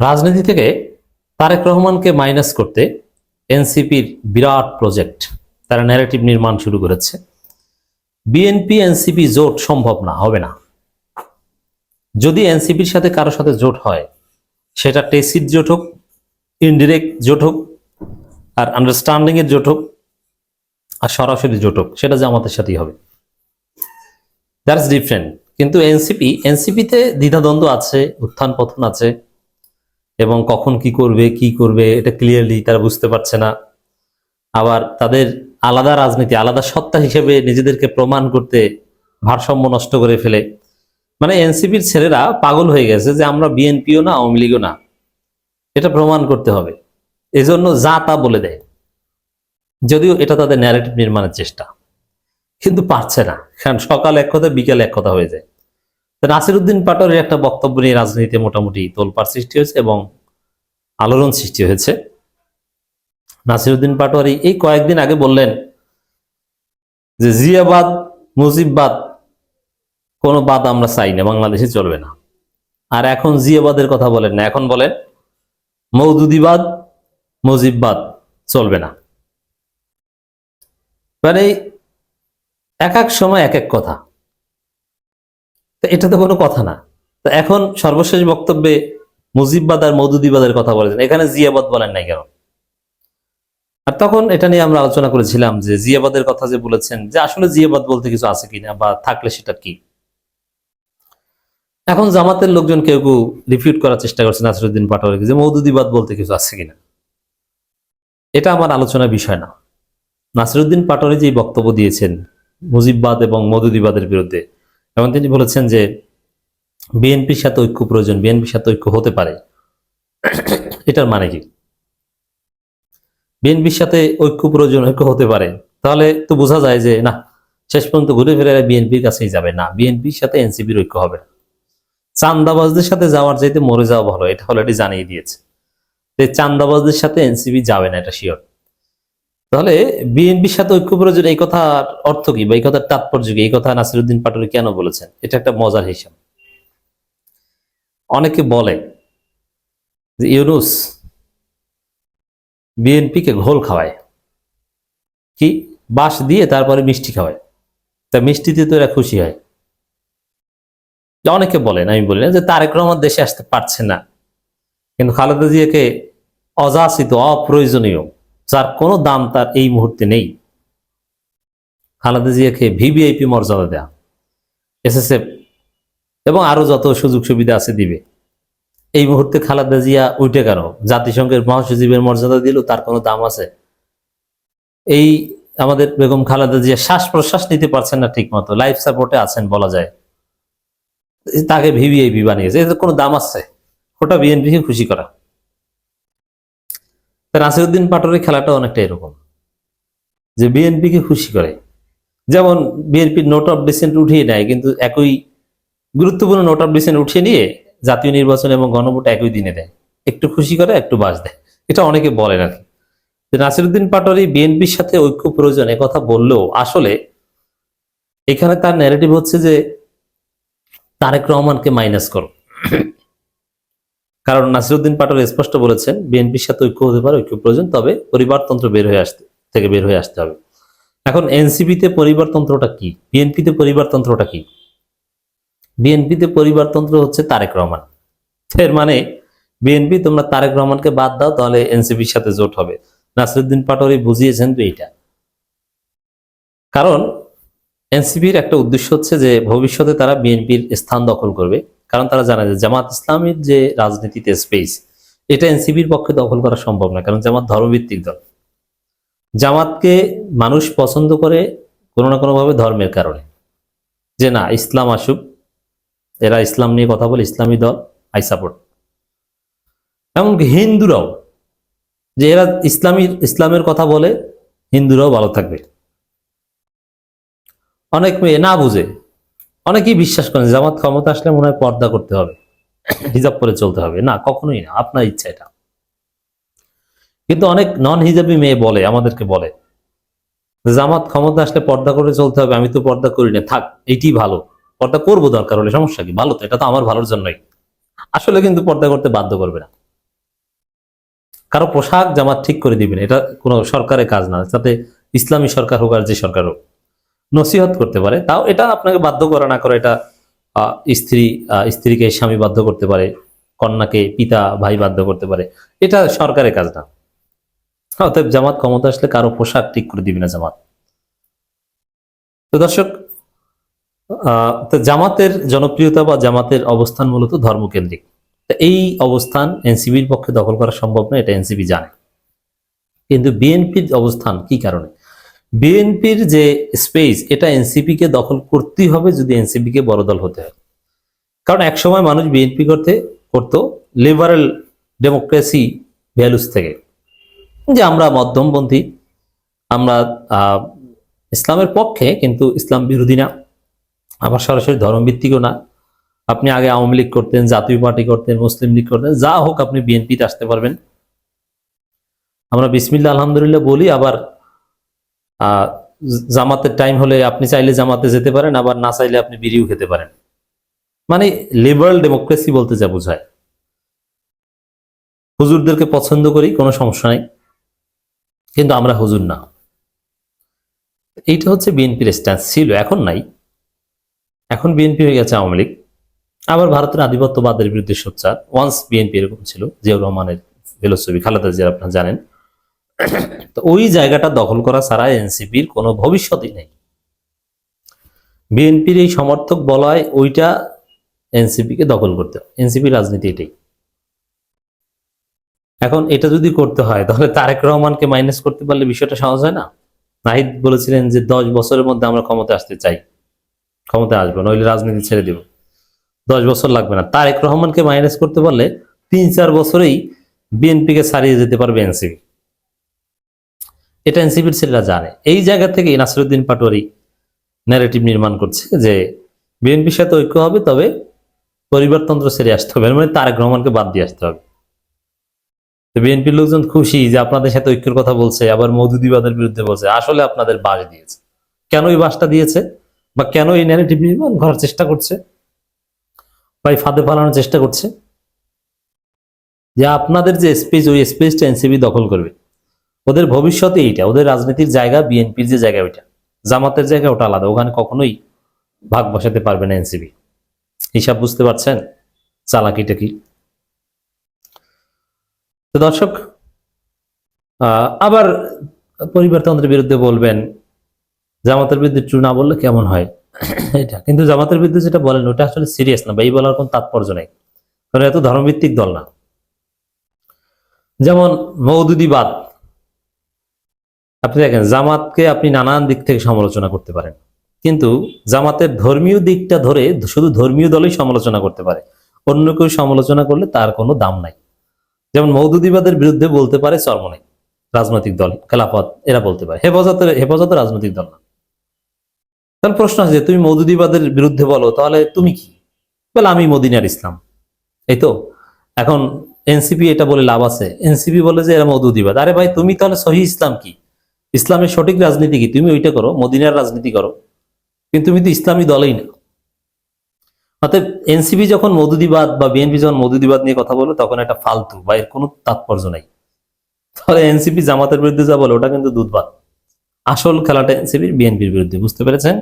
রাজনীতি থেকে তারেক রহমানকে মাইনাস করতে এনসিপির বিরাট প্রজেক্ট তারা ন্যারেটিভ নির্মাণ শুরু করেছে। বিএনপি, এনসিপি জোট সম্ভব না, হবে না। যদি এনসিপির সাথে কারোর সাথে জোট হয়, সেটা টেসিড জোট হোক ইনডিরেক্ট জোট হোক, আর আন্ডারস্ট্যান্ডিং এর জোট হোক, আর সরাসরি জোট হোক, সেটা জামাতের সাথেই হবে। দ্যাটস ডিফারেন্ট কিন্তু এনসিপি, এনসিপিতে দ্বিধাদ্বন্দ্ব আছে, উত্থান পতন আছে এবং কখন কি করবে কি করবে, এটা ক্লিয়ারলি তারা বুঝতে পারছে না। আবার তাদের আলাদা রাজনীতি, আলাদা সত্তা হিসেবে নিজেদেরকে প্রমাণ করতে ভারসাম্য নষ্ট করে ফেলে। মানে এনসিপির ছেলেরা পাগল হয়ে গেছে যে আমরা বিএনপিও না, আওয়ামী লীগও না। এটা প্রমাণ করতে হবে। এজন্য যা তা বলে দেয়। যদিও এটা তাদের ন্যারেটিভ নির্মাণের চেষ্টা। কিন্তু পারছে না। কারণ সকাল এক কথা বিকেল এক কথা হয়ে যায়। তো নাসিরুদ্দিন পাটোয়ারির একটা বক্তব্য নিয়ে রাজনীতিতে মোটামুটি তোলপাড় সৃষ্টি হয়েছে এবং আলোড়ন সৃষ্টি হয়েছে। নাসিরুদ্দিন পাটোয়ারি এই কয়েকদিন আগে বললেন যে জিয়াবাদ, মুজিববাদ কোনো বাদ আমরা চাই না, বাংলাদেশে চলবে না। আর এখন জিয়াবাদের কথা বলেন না, এখন বলেন মৌদুদিবাদ মুজিববাদ চলবে না। মানে এক এক সময় এক এক কথা। তো এটা তো কোনো কথা না। তো এখন সর্বশেষ বক্তব্যে মুজিববাদ আর মৌদুদিবাদের কথা বলেছেন। এখানে জিয়াবাদ বলেন নাই কেন? আর তখন এটা নিয়ে আমরা আলোচনা করেছিলাম যে জিয়াবাদের কথা যে বলেছেন, যে আসলে জিয়াবাদ বলতে কিছু আছে কিনা বা থাকলে সেটা কি? এখন জামাতের লোকজন কেউ কেউ রিফিউট করার চেষ্টা করছে নাসিরুদ্দিন পাটোয়ারিকে যে মৌদুদিবাদ বলতে কিছু আছে কিনা। এটা আমার আলোচনার বিষয় না। নাসিরুদ্দিন পাটোয়ারি যে বক্তব্য দিয়েছেন মুজিববাদ এবং মধুদিবাদের বিরুদ্ধে এবং তিনি বলেছেন যে বিএনপির সাথে ঐক্য প্রয়োজন, বিএনপির সাথে ঐক্য হতে পারে। এটার মানে কি? বিএনপির সাথে ঐক্য প্রয়োজন, ঐক্য হতে পারে। তাহলে তো বোঝা যায় যে, না, শেষ পর্যন্ত ঘুরে ফিরে বিএনপির কাছেই যাবে না। বিএনপির সাথে এনসিপির ঐক্য হবে না। চান্দাবাজদের সাথে যাওয়ার চাইতে মরে যাওয়া ভালো, এটা অলরেডি জানিয়ে দিয়েছে। যে চান্দাবাজদের সাথে এনসিপি যাবে না, এটা শিওর তাহলে বিএনপির সাথে ঐক্য প্রয়োজন এই কথার অর্থ কি বা এই কথার তাৎপর্য কি? এই কথা নাসিরুদ্দিন পাটোয়ারি কেন বলেছেন? এটা একটা মজার হিসাব। অনেকে বলে যে, ইউনুস, বিএনপিকে ঘোল খাওয়ায়। কি? বাঁশ দিয়ে তারপরে মিষ্টি খাওয়ায়। তা মিষ্টিতে তো এরা খুশি হয়। অনেকে বলেন, আমি বলি যে, তারেক রহমান দেশে আসতে পারছে না। কিন্তু খালেদা জিয়াকে অযাচিত, অপ্রয়োজনীয় যার কোনো দাম তার এই মুহূর্তে নেই। খালেদা জিয়াকে ভিভিআইপি মর্যাদা দেয়া, এসএসএফ এবং আরও যত সুযোগ সুবিধা আছে দিবে। এই মুহূর্তে খালেদা জিয়া উঠে কেন? জাতিসংঘের মহাসচিবের মর্যাদা দিল তার কোনো দাম আছে? এই আমাদের বেগম খালেদা জিয়া শ্বাস প্রশ্বাস নিতে পারছেন না ঠিক মতো লাইফ সাপোর্টে আছেন বলা যায়। তাকে ভিভিআইপি বানিয়েছে এদের কোনো দাম আছে? ওটা বিএনপিকে খুশি করা। তা নাসিরুদ্দিন পাটোয়ারির খেলাটা অনেকটা এরকম, যে বিএনপিকে খুশি করে। যেমন বিএনপির নোট অফ ডিসেন্ট উঠিয়ে নেয়, কিন্তু একই গুরুত্বপূর্ণ নোট অফ ডিসেন্ট উঠিয়ে নিয়ে জাতীয় নির্বাচন এবং গণভোট একই দিনে দেয়। একটু খুশি করে, একটু বাস দেয়। এটা অনেকে বলে নাকি যে নাসিরুদ্দিন পাটোয়ারি বিএনপির সাথে ঐক্য প্রয়োজন কথা বললেও আসলে এখানে তার ন্যারেটিভ হচ্ছে যে তারেক রহমানকে মাইনাস করো। কারণ নাসিরুদ্দিন পাটোয়ারি স্পষ্ট বলেছেন, বিএনপির সাথে ঐক্য হতে পারে ঐক্য প্রয়োজন তবে পরিবারতন্ত্র বের হয়ে আসতে, থেকে বের হয়ে আসতে হবে। এখন এনসিপিতে পরিবারতন্ত্রটা কি? বিএনপিতে পরিবারতন্ত্রটা কি? বিএনপিতে পরিবারতন্ত্র হচ্ছে তারেক রহমান। এর মানে বিএনপি, তোমরা তারেক রহমানকে বাদ দাও, তাহলে এনসিপির সাথে জোট হবে। নাসিরুদ্দিন পাটোয়ারি বুঝিয়েছেন তো এইটা। কারণ, এনসিপির একটা উদ্দেশ্য হচ্ছে যে ভবিষ্যতে তারা বিএনপির স্থান দখল করবে। কারণ তারা জানে যে জামাত ইসলামের যে রাজনীতিতে স্পেস এটা এনসিপির পক্ষে দখল করা সম্ভব না, কারণ জামাত ধর্মভিত্তিক দল। জামাতকে মানুষ পছন্দ করে কোনো না কোনোভাবে ধর্মের কারণে। যে না, ইসলাম আসুক, এরা ইসলাম নিয়ে কথা বলে, ইসলামী দল, আই সাপোর্ট। এমনকি হিন্দুরাও, যে এরা ইসলামী, ইসলামের কথা বলে, হিন্দুরাও ভালো থাকবে। অনেক মেয়ে না বুঝে অনেকেই বিশ্বাস করেন জামাত ক্ষমতা আসলে মনে হয় পর্দা করতে হবে, হিজাব পরে চলতে হবে। না, কখনোই না, আপনার ইচ্ছা এটা। কিন্তু অনেক নন হিজাবি মেয়ে বলে, আমাদেরকে বলে, জামাত ক্ষমতা আসলে পর্দা করে চলতে হবে, আমি তো পর্দা করি না, থাক, এইটি ভালো। পর্দা করব দরকার হলে সমস্যা কি? ভালো তো, এটা তো আমার ভালোর জন্যই। আসলে কিন্তু পর্দা করতে বাধ্য করবে না। কারও পোশাক জামাত ঠিক করে দিবেন এটা কোনো সরকারের কাজ না, যাতে ইসলামী সরকার হোক আর যে সরকার হোক। নসিহত করতে পারে। তাও এটা আপনাকে বাধ্য করা না করে এটা স্ত্রী স্ত্রীকে স্বামী বাধ্য করতে পারে কন্যাকে পিতা ভাই বাধ্য করতে পারে। এটা সরকারের কাজ না অতএব জামাত ক্ষমতা আসলে কারও পোশাক ঠিক করে দিবে না জামাত। তো দর্শক আহ, জামাতের জনপ্রিয়তা বা জামাতের অবস্থান মূলত ধর্মকেন্দ্রিক। এই অবস্থান এনসিবির পক্ষে দখল করা সম্ভব না এটা এনসিবি জানে। কিন্তু বিএনপির অবস্থান কি কারণে? বিএনপির যে স্পেস এটা এনসিপি কে দখল করতেই হবে যদি এনসিপি কে বড় দল হতে হয়। কারণ একসময় মানুষ বিএনপি করতে, করতো লিবারেল ডেমোক্রেসি ভ্যালুস থেকে। যে আমরা মধ্যমপন্থী, আমরা ইসলামের পক্ষে কিন্তু ইসলাম বিরোধী না। আবার সরাসরি ধর্মভিত্তিকও না। আপনি আগে আওয়ামী লীগ করতেন, জাতীয় পার্টি করতেন, মুসলিম লীগ করতেন, যা হোক আপনি বিএনপিতে আসতে পারবেন। আমরা বিসমিল্লা আলহামদুলিল্লাহ বলি, আবার জামাতের টাইম হলে আপনি চাইলে জামাতে যেতে পারেন, আবার না চাইলে আপনি বিড়িও খেতে পারেন। মানে লিবারাল ডেমোক্রেসি বলতে যা বোঝায়। হুজুরদেরকে পছন্দ করি, কোনো সমস্যা নাই। কিন্তু আমরা হুজুর না। এইটা হচ্ছে বিএনপির স্ট্যান্স ছিল, এখন নাই। এখন বিএনপি হয়ে গেছে আওয়ামী লীগ। আবার ভারতের আধিপত্যবাদের বিরুদ্ধে সোচ্চার। ওয়ান্স বিএনপি এরকম ছিল, জিয়াউর রহমানের ফিলোসফি, খালেদা জিয়া আপনারা জানেন। তো ওই জায়গাটা দখল করা ছাড়া এনসিপির কোনো ভবিষ্যতই নেই। বিএনপির এই সমর্থক বলয় ওইটা এনসিপি কে দখল করতে হবে। এনসিপি রাজনীতি এটাই। এখন এটা যদি করতে হয়, তাহলে তারেক রহমানকে মাইনাস করতে পারলে বিষয়টা সহজ হয় না? নাহিদ বলেছিলেন যে দশ বছরের মধ্যে আমরা ক্ষমতা আসতে চাই। ক্ষমতা আসব, নইলে রাজনীতি ছেড়ে দেব। দশ বছর লাগবে না। তারেক রহমানকে মাইনাস করতে পারলে তিন চার বছরেই বিএনপিকে ছাড়িয়ে যেতে পারবে এনসিপি। এটা এনসিপির ছেলেরা জানে। এই জায়গা থেকে নাসিরুদ্দিন পাটোয়ারি ন্যারেটিভ নির্মাণ করছে যে, বিএনপির সাথে ঐক্য হবে, তবে পরিবারতন্ত্র ছেড়ে আসতে হবে। মানে তারেক রহমানকে বাদ দিয়ে আসতে হবে। তো বিএনপির লোকজন খুশি যে আপনাদের সাথে ঐক্যের কথা বলছে, আবার মধুদিবাদের বিরুদ্ধে বলছে, আসলে আপনাদের বাস দিয়েছে। কেন এই বাসটা দিয়েছে? বা কেন এই ন্যারেটিভ নির্মাণ করার চেষ্টা করছে? বা এই ফাঁদে পালানোর চেষ্টা করছে? যে আপনাদের যে স্পেস ওই স্পেসটা এনসিবি দখল করবে। ওদের ভবিষ্যতে এইটা, ওদের রাজনীতির জায়গা, বিএনপির যে জায়গা ওইটা। জামাতের জায়গা ওটা আলাদা, ওখানে কখনোই ভাগ বসাতে পারবে না এনসিবি হিসাব বুঝতে পারছেন? চালাকিটা কি? তো দর্শক আবার পরিবারতন্ত্রের বিরুদ্ধে বলবেন, জামাতের বিরুদ্ধে ট্রু না বললে কেমন হয়? এটা, কিন্তু জামাতের বিরুদ্ধে যেটা বলেন, ওটা আসলে সিরিয়াস না, বা এই বলার কোন তাৎপর্য নেই। কারণ এত ধর্মভিত্তিক দল না। যেমন মৌদুদিবাদ আপনি দেখেন, জামাতকে আপনি নানান দিক থেকে সমালোচনা করতে পারেন। কিন্তু জামাতের ধর্মীয় দিকটা ধরে শুধু ধর্মীয় দলই সমালোচনা করতে পারে। অন্য কেউ সমালোচনা করলে তার কোনো দাম নাই। যেমন মৌদুদিবাদের বিরুদ্ধে বলতে পারে চরমনাই রাজনৈতিক দল, খেলাফত, এরা বলতে পারে। হেফাজতের, হেফাজত রাজনৈতিক দল না। তাহলে প্রশ্ন আছে তুমি মৌদুদিবাদের বিরুদ্ধে বলো, তাহলে তুমি কি? বলে, আমি মদিনার ইসলাম। এই তো? এখন এনসিপি এটা বলে লাভ আছে। এনসিপি বলে যে, এরা মৌদুদিবাদ। আরে ভাই, তুমি তাহলে সহি ইসলাম কি? ইসলামের সঠিক রাজনীতি কি? তুমি ওইটা করো, মদিনার রাজনীতি করো। কিন্তু তুমি তো ইসলামী দলেই না। অর্থাৎ এনসিপি যখন মধুদিবাদ বা বিএনপি যখন মধুদিবাদ নিয়ে কথা বলো, তখন একটা ফালতু বা এর কোনো তাৎপর্য নাই। তাহলে এনসিপি জামাতের বিরুদ্ধে যা বলো, ওটা কিন্তু দুধবাদ আসল খেলাটা এনসিপির, বিএনপির বিরুদ্ধে, বুঝতে পেরেছেন?